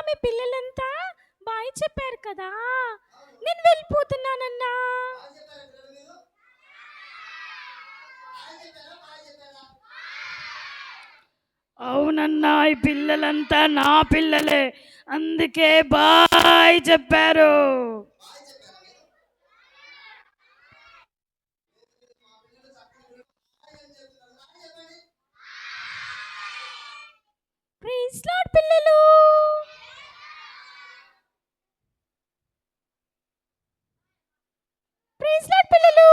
ఆమె పిల్లలంతా బాయ్ చెప్పారు కదా. నేను వెళ్ళిపోతున్నానన్నా. అవునన్నా ఈ పిల్లలంతా నా పిల్లలే. అందుకే బాయ్ చెప్పారు. ప్రైజ్ లార్డ్ పిల్లలు. ప్రైజ్ లార్డ్ పిల్లలు.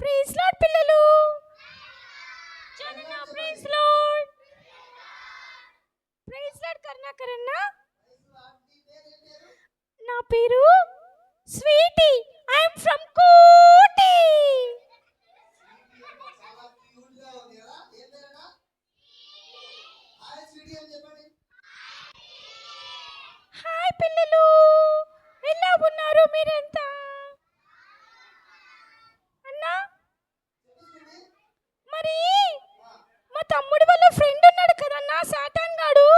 ప్రైజ్ లార్డ్ పిల్లలు. జనన praise lord praise lord Karunakar నా పేరు Sweety I'm from Koti hi పిల్లలు ఎలా ఉన్నారు మీరంతా అన్నా మరి మా తమ్ముడు వాళ్ళ ఫ్రెండ్ ఉన్నాడు కదన్నా సాటాన్ గాడు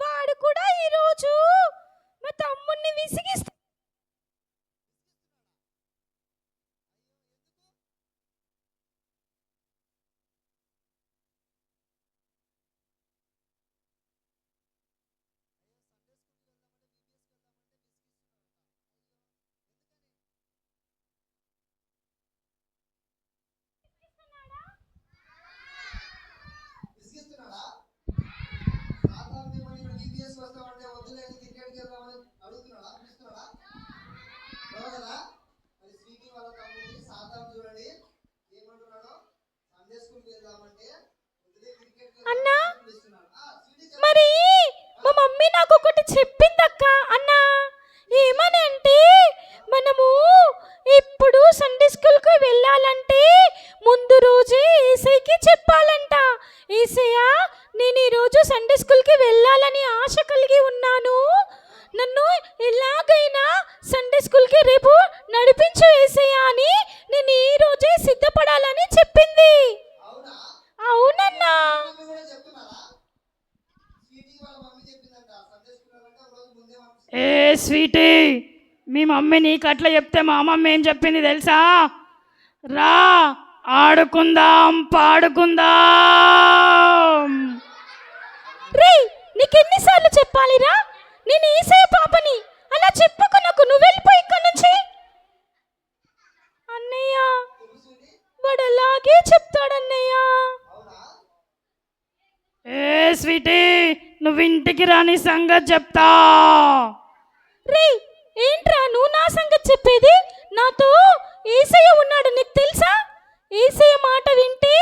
వాడు కూడా ఈరోజు మా తమ్ముడిని విసిగిస్తా విసిగిస్తున్నాడా సాధారణ ఏమని ఇక్కడ GPS వస్తామంటే వద్దులేని క్రికెట్కి వెళ్దామని అడుగుతున్నాడా పిలుస్తున్నాడా ఎవరదా మరి స్వీటీ వాళ్ళ తమ్ముడిని సాధారణ చూడండి ఏమంటున్నాడో సండే స్కూల్కి వెళ్దామంటే వద్దులే క్రికెట్కి అన్నా? పిలుస్తున్నాడు ఆ, స్వీటీ చెప్పు. మరి మా మమ్మీ నాకు ఒకటి చెప్పిందక్క అన్నా ఏమని అంటే మనము ఇప్పుడు సండే స్కూల్కి వెళ్ళాలంటే ముందు రోజే ఏసైకి చెప్పాలంట ఏసయ్య నేను ఈరోజు సండే స్కూల్కి వెళ్ళాలని ఆశ కలిగి ఉన్నాను. నన్ను ఎలాగైనా సండే స్కూల్కి రేపు నడిపించు ఏసయ్య అని నేను ఈ రోజే సిద్ధపడాలని చెప్పింది. అవునా? అవునన్నా. మమ్మీ కూడా చెప్తున్నారా స్వీటీ వాళ్ళ మమ్మీ చెప్పిందంట సండే స్కూల్ అంటే ఒక రోజు ముందే పంపిస్తుంది ఏ స్వీటీ మీ మమ్మీ నీకు అట్లా చెప్తే మా మమ్మీ ఏం చెప్పింది తెలుసా? రా ఆడుకుందాం పాడుకుందాం. రే నీకెన్నిసార్లు చెప్పాలిరా? నేను ఈసయ పాపని. అలా చెప్పకు నాకు నువ్వు వెళ్ళిపోయి ఇక్కడి నుంచి. అన్నయ్య వాడు అలాగే చెప్తాడన్నయ్య. ఏ స్వీటీ నువ్వు ఇంటికి రాని సంగతి చెప్తా. రే ఏంట్రా నువ్వు నా సంగతి చెప్పేది? నాతో ఏసయ్య ఉన్నాడు నీకు తెలుసా ఏసయ్య మాట వింటే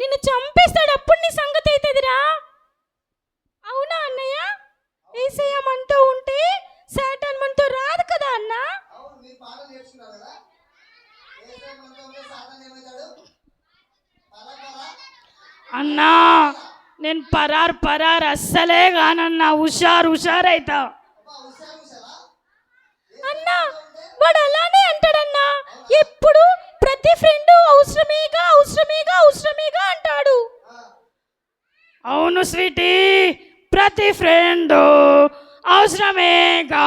నిన్ను చంపేస్తాడు అప్పుడు నీ సంగతి అవుతుందిరా అవునా అన్నయ్య ఏసయ్య మనతో ఉంటే సాటాన్ మనతో రాదు కదా అన్నా అవును మీరు పాటలు నేర్చుకున్నారు కదా ఏసే మంత్రంలో సాతాన్ ఏమవుతాడు పలకరా అన్నా నేను పరార్ పరార్ అస్సలే కానన్నా హుషారు హుషారు అవుతా అన్నా వాడు అలానే అంటాడన్నా. ఎప్పుడు ప్రతి ఫ్రెండ్ అవసరమేగా అవసరమేగా అవసరమేగా అంటాడు. అవును స్వీటీ. ప్రతి ఫ్రెండ్ అవసరమేగా.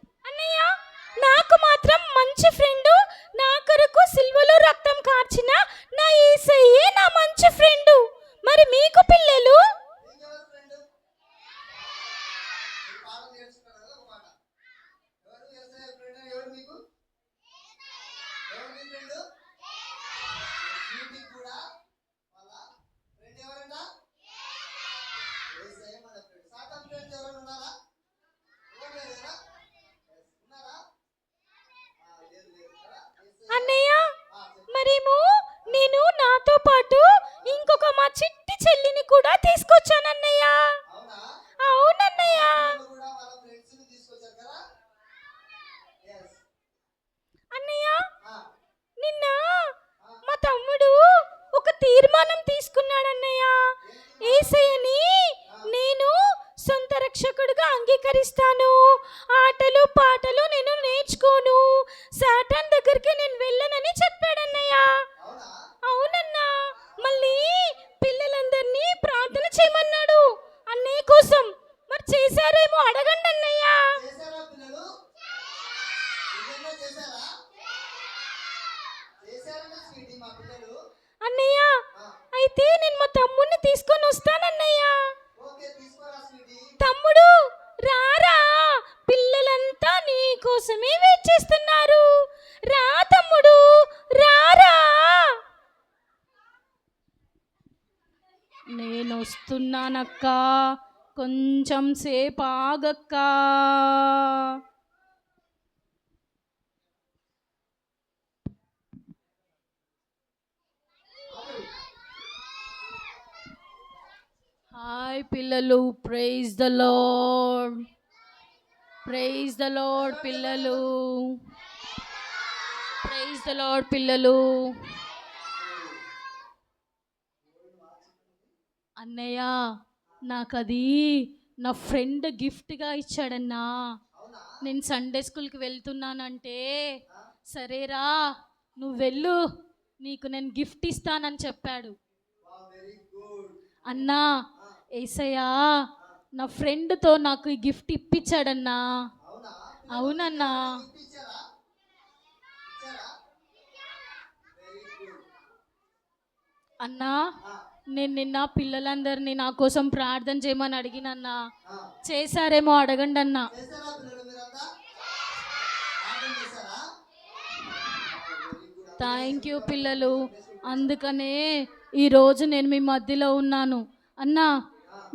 నేను వస్తున్నానక్క కొంచెం సేపు ఆగక్క హాయ్ పిల్లలు praise the lord praise the lord పిల్లలు. ప్రైజ్ ద లోడ్ పిల్లలు. అన్నయ్య నాకు అది నా ఫ్రెండ్ గిఫ్ట్గా ఇచ్చాడన్నా. నేను సండే స్కూల్కి వెళ్తున్నానంటే సరేరా నువ్వు వెళ్ళు నీకు నేను గిఫ్ట్ ఇస్తానని చెప్పాడు. అన్నా ఏసయ్యా నా ఫ్రెండ్తో నాకు ఈ గిఫ్ట్ ఇప్పించాడన్నా. అవునన్నా. అన్నా నేను నిన్న పిల్లలందరినీ నా కోసం ప్రార్థన చేయమని అడిగినన్నా. చేశారేమో అడగండి అన్నా. థ్యాంక్ యూ పిల్లలు. అందుకనే ఈరోజు నేను మీ మధ్యలో ఉన్నాను. అన్నా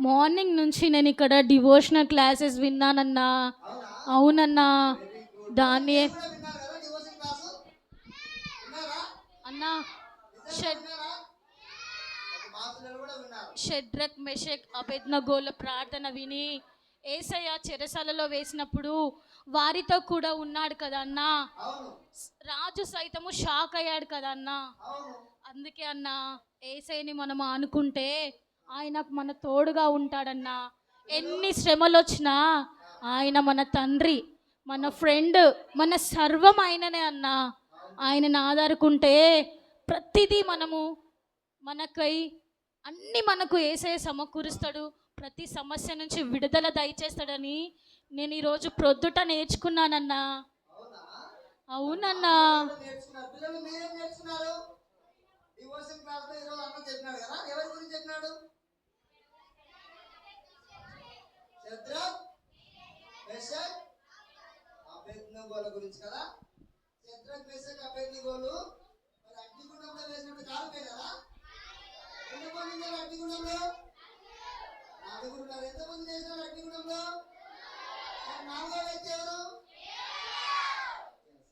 మార్నింగ్ నుంచి నేను ఇక్కడ డివోషనల్ క్లాసెస్ విన్నానన్నా. అవునా? అవునన్నా. దాన్ని అన్నా షెడ్ విన్నారా ఒక మా పిల్లలు కూడా విన్నారు షెడ్రక్ మెషక్ అబెద్నగోల ప్రార్థన విని ఏసయ్య చెరసాలలో వేసినప్పుడు వారితో కూడా ఉన్నాడు కదా అన్నా రాజు సైతము షాక్ అయ్యాడు కదా అన్నా అందుకే అన్నా ఏసైని మనం ఆనుకుంటే ఆయన మన తోడుగా ఉంటాడన్నా. ఎన్ని శ్రమలు వచ్చినా ఆయన మన తండ్రి మన ఫ్రెండ్ మన సర్వం ఆయననే అన్నా. ఆయనను ఆధారుకుంటే ప్రతిదీ మనము మనకై అన్ని మనకు ఏసయ సమకూరుస్తాడు ప్రతి సమస్య నుంచి విడుదల దయచేస్తాడని నేను ఈరోజు ప్రొద్దుట నేర్చుకున్నానన్నా. అవునన్నా. గురించి కదా? మరి అగ్నిగుండంలో వేసినట్టు కాలిపోయినారా ఎంతమంది ఉన్నారు అగ్నిగుండంలో నలుగురు ఉన్నారు ఎంతమంది చేసినారు అగ్నిగుండంలో నాలుగో వ్యక్తి ఎవరు?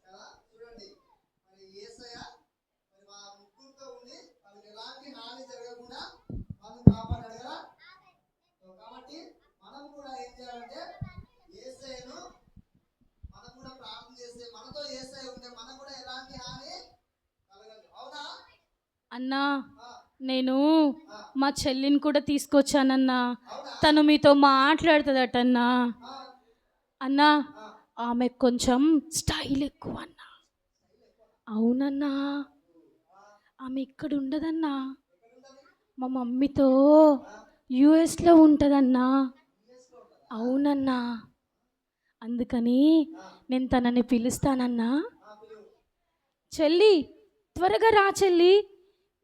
కదా? చూడండి. మరి ఏసయ మరి మా ముగ్గురుతో ఉండి వాళ్ళకి ఎలాంటి హాని జరగకుండా వాళ్ళు కాపాడాడు కదా? కాబట్టి మనం కూడా ఏం చేయాలంటే యేసయ్యను మనం కూడా ప్రార్థన చేస్తే మనతో యేసయ్య ఉంటే మనం కూడా ఎలాంటి హాని కలగదు. అవునా? అన్నా. నేను మా చెల్లిని కూడా తీసుకొచ్చానన్నా. తను మీతో మాట్లాడుతుందటన్నా. అన్నా అన్నా ఆమె కొంచెం స్టైల్ ఎక్కువ అన్నా అవునన్నా. ఆమె ఇక్కడ ఉండదన్నా. మా మమ్మీతో యుఎస్లో ఉంటుందన్నా. అవునన్నా. అందుకని నేను తనని పిలుస్తానన్నా. చెల్లి త్వరగా రా చెల్లి.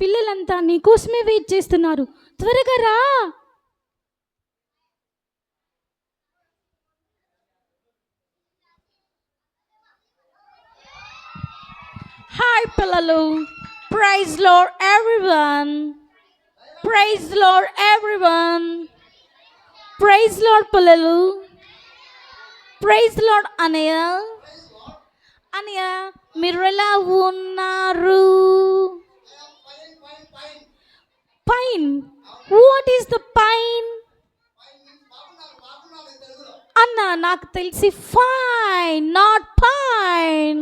పిల్లలంతా నీకోసమే వెయిట్ చేస్తున్నారు. త్వరగా రా. హాయ్ పిల్లలు. Praise lord everyone praise lord everyone praise lord పిల్లలు. ప్రైజ్ లోడ్ అనయ్య అనయ్య మీరు ఎలా ఉన్నారు? Fine what is the fine అన్న నాకు తెలిసి ఫైన్ నాట్ పైన్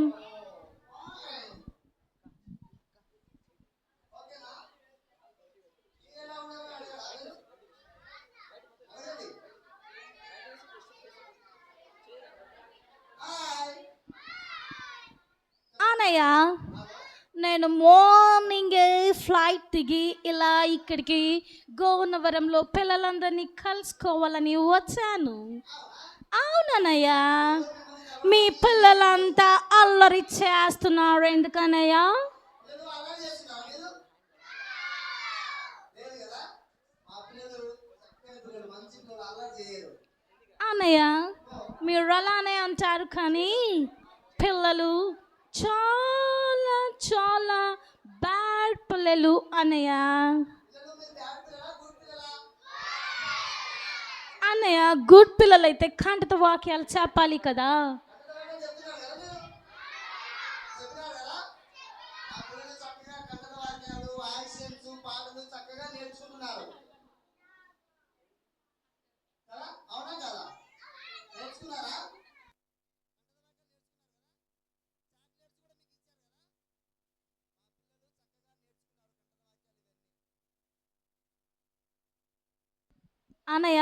ఓకేనా నేను మార్నింగ్ ఫ్లైట్ దిగి ఇలా ఇక్కడికి గోవనవరంలో పిల్లలందరినీ కలుసుకోవాలని వచ్చాను. అవునయ్యా మీ పిల్లలంతా అల్లరి చేస్తున్నారు ఎందుకనయ్యా? పిల్లలు మీరు అన్నయ్య మీరు అలానే అంటారు కానీ పిల్లలు చాలా చాలా బ్యాడ్ పిల్లలు అన్నయ్య. గుడ్ అన్నయ్య గుడ్ పిల్లలైతే కంటత వాక్యాలు చెప్పాలి కదా కన్నడమే చెప్తున్నారు కదా మీరు చెప్తున్నారు కదా ఆ పిల్లలు చక్కగా కన్నడ వాక్యాలు యాక్షన్స్ పాటలు చక్కగా నేర్చుకుంటున్నారు కదా అవునా కదా నేర్చుకున్నారా అన్నయ్య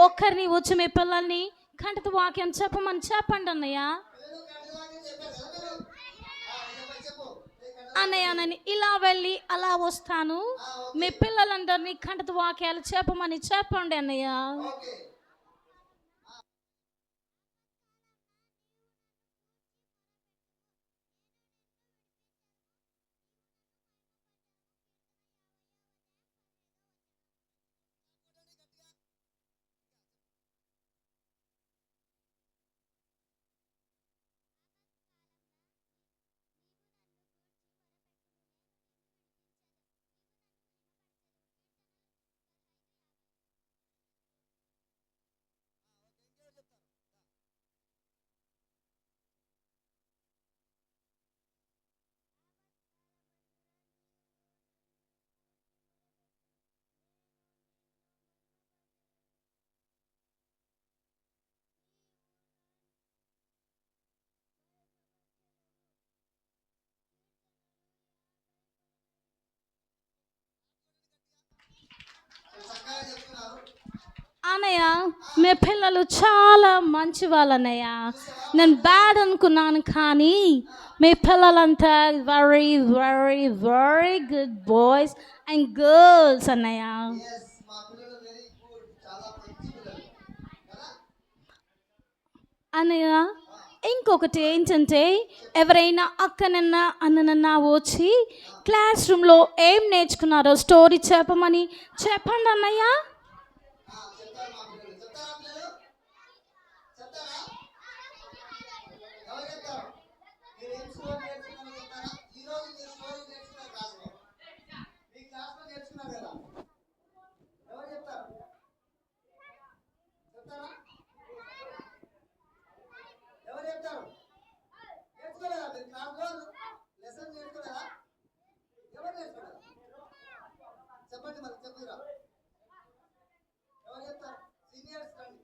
ఒక్కరిని వచ్చి మీ పిల్లల్ని కంటత వాక్యం చెప్పమని చెప్పండి అన్నయ్య. అన్నయ్య నేను ఇలా వెళ్ళి అలా వస్తాను. మీ పిల్లలందరినీ కంటత వాక్యాలు చెప్పమని చెప్పండి అన్నయ్య. అన్నయ్య మీ పిల్లలు చాలా మంచి వాళ్ళు నేను బ్యాడ్ అనుకున్నాను కానీ మీ పిల్లలంతా very very very good boys and girls అన్నయ్య. అన్నయ్య ఇంకొకటి ఏంటంటే ఎవరైనా అక్కనన్న అన్ననన్న వచ్చి క్లాస్ రూమ్లో ఏం నేర్చుకున్నారో స్టోరీ చెప్పమని చెప్పండి అన్నయ్య ఆ, చెప్తారు మా పిల్లలు చెప్తారా పిల్లలు చెప్తారా ఎవరు చెప్తారు మీరు ఏం స్టోరీ నేర్చుకున్నారో చెప్తారా ఈ రోజు మీరు స్టోరీ నేర్చుకున్నారు క్లాస్లో మీ క్లాస్లో నేర్చుకున్నారు కదా ఎవరు చెప్తారు? చెప్తారా ఎవరు చెప్తారు నేర్చుకోలేదా మీరు క్లాస్లో లెసన్ నేర్చుకోలేదా ఎవరు నేర్చుకోలేదా చెప్పండి మరి చెప్తురా ఎవరు చెప్తారు సీనియర్స్ రండి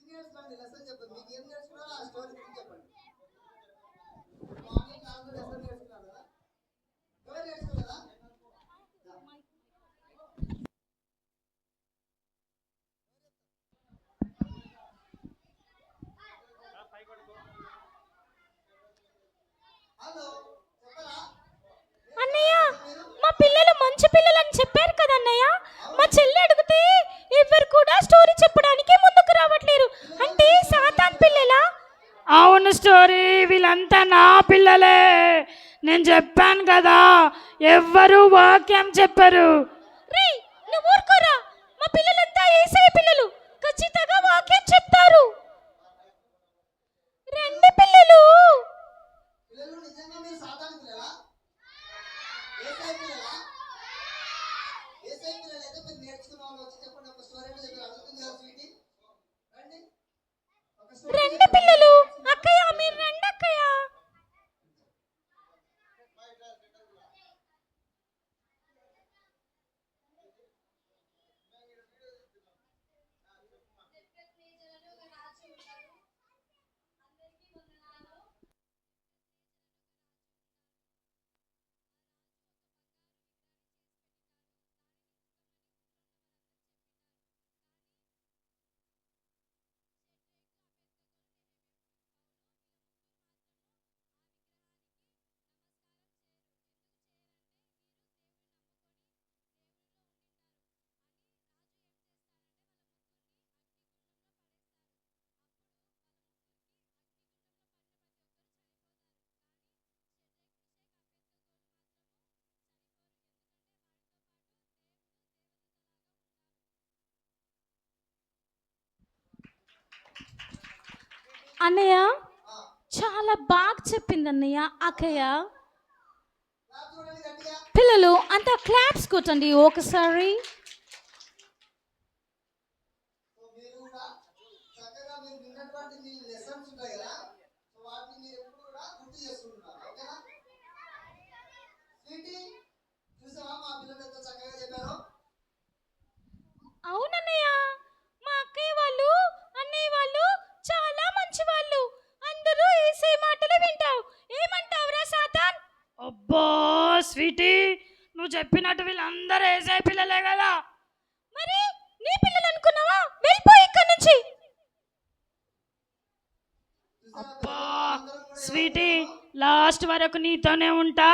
సీనియర్స్ రండి లెసన్ చెప్పండి మీకు ఏం నేర్చుకున్నారో ఆ స్టోరీ గురించి చెప్పండి మార్నింగ్ క్లాస్లో లెసన్ నేర్చుకున్నారు కదా ఎవరు నేర్చుకోలేదా హలో చెప్పరా అన్నయ్య మా పిల్లలు మంచి పిల్లలు అని చెప్పారు కదా అన్నయ్య మా చెల్లి అడిగితే ఎవరు కూడా స్టోరీ చెప్పడానికి ముందుకు రావట్లేరు అంటే సాతాన్ పిల్లలా అవును స్టోరీ వీళ్ళంతా నా పిల్లలే. నేను చెప్పాను కదా ఎవ్వరూ వాక్యం చెప్పరు రే నువ్వు ఊరుకోరా మా పిల్లలంతా ఏసఐ పిల్లలు ఖచ్చితంగా వాక్యం చెప్తారు రెండు పిల్లలు పిల్లలు నిజంగా మీరు సాధారణ పిల్లలా ఏసై పిల్లలా ఏసై పిల్లలు అయితే మీరు నేర్చుకున్న వాళ్ళు వచ్చి చెప్పండి ఒక స్టోరీ అయితే చెప్పి అడుగుతుంది కదా స్వీటీ రండి ఒక స్టోరీ రెండు పిల్లలు అక్కయ్య మీరు రెండు అక్కయ్య అన్నయ్య చాలా బాగా చెప్పింది అన్నయ్య అక్కయ్య. పిల్లలు అంతా క్లాప్స్ కొట్టండి ఒకసారి. అవునన్నయ్య మా అక్కయ్య వాళ్ళు అన్నయ్య వాళ్ళు చాలా మంచి వాళ్ళు అందరూ ఏసే మాటలు వింటావు. ఏమంటావురా సాతాన్? అబ్బో స్వీటీ నువ్వు చెప్పినట్టు వీళ్ళందరూ వేసే పిల్లలే కదా. మరి నీ పిల్లలు అనుకున్నావా? వెళ్ళిపో ఇక్కడి నుంచి. అబ్బా స్వీటీ లాస్ట్ వరకు నీతోనే ఉంటా.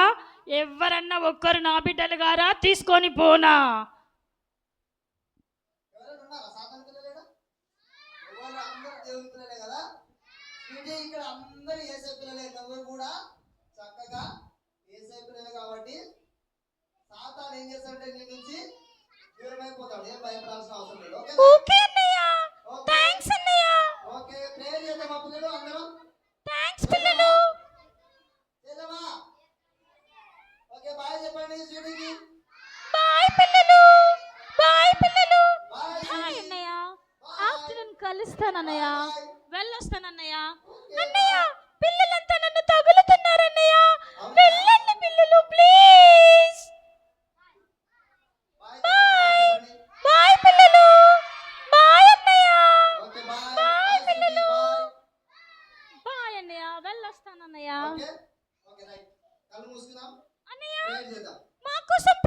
ఎవరన్నా ఒక్కరు నా బిడ్డలు గారా? తీసుకొని పోనా ఎవరైనా ఉన్నారా సాతాను పిల్లలేనా ఎవరు అందరూ దేవుని పిల్లలే కదా? స్వీటీ ఇక్కడ అందరూ ఏసే పిల్లలే నువ్వు కూడా చక్కగా ఏసే పిల్లలే కాబట్టి సాతాను ఏం చేస్తాడంటే నీ నుంచి దూరం అయిపోతాడు ఏం భయపడాల్సిన అవసరం లేదు. ఓకే అన్నయ్య. థ్యాంక్స్ అన్నయ్య. ఓకే. ప్రేయర్ చేద్దాం మా పిల్లలు అందరం? థ్యాంక్స్ పిల్లలు. చేద్దామా? ఓకే బాయ్ చెప్పండి స్వీటీకి. బాయ్ పిల్లలు. బాయ్ పిల్లలు. బాయ్ అన్నయ్య. ఆఫ్టర్నూన్ కలుస్తానన్నయ్య బాయ్. వెళ్ళొస్తానన్నయ్య ఓకే. అన్నయ్య పిల్లలంతా నన్ను తగులుతున్నారన్నయ్య వెళ్ళండి పిల్లలు ప్లీజ్ బాయ్ బాయ్ చెప్పండి. బాయ్ పిల్లలు బాయ్ అన్నయ్య okay bye bye bye Sweety పిల్లలు. బాయ్ బాయ్ అన్నయ్య వెళ్ళొస్తానన్నయ్య ఓకే ఓకే రైట్ కళ్ళు మూసుకుందాం మా కోసం